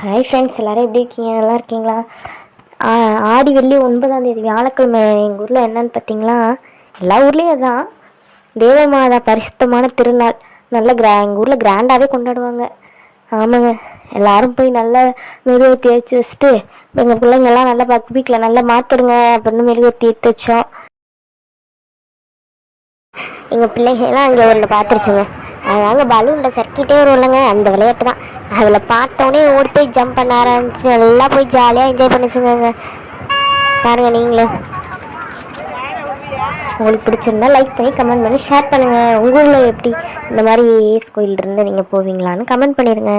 Hi friends எல்லாரும் எப்படி இருக்கீங்க? நல்லா இருக்கீங்களா? ஆடி வெள்ளி ஒன்பதாம் தேதி வியாழக்கிழமை. எங்கள் ஊரில் என்னன்னு பார்த்தீங்களா எல்லா ஊர்லேயும் அதுதான். தேவ மாதா பரிசுத்தமான திருநாள். நல்ல கிரா எங்கள் ஊரில் கிராண்டாகவே கொண்டாடுவாங்க. ஆமாங்க. எல்லாரும் போய் நல்லா மெழுகுவர்த்தி ஏற்றி வச்சுட்டு எங்கள் பிள்ளைங்கெல்லாம் நல்லா பக்திக்கில் நல்லா மாற்றிடுங்க அப்படின்னு மெழுகுவர்த்தி எடுத்து வச்சோம். எங்கள் பிள்ளைங்கெல்லாம் அங்கே ஒன்று பார்த்துருச்சுங்க அதாங்க பலூனில் சர்க்கிட்டே வரும்லங்க அந்த விளையாட்டு தான் அதில் பார்த்தோன்னே ஓடி போய் ஜம்ப் பண்ண ஆரம்பிச்சு நல்லா போய் ஜாலியாக என்ஜாய் பண்ணிச்சுங்க பாருங்கள் நீங்களும் உங்களுக்கு பிடிச்சிருந்தா லைக் பண்ணி கமெண்ட் பண்ணி ஷேர் பண்ணுங்கள் உங்கள் ஊரில் எப்படி இந்த மாதிரி ஏஸ் கோயில் இருந்து நீங்கள் போவீங்களான்னு கமெண்ட் பண்ணிடுங்க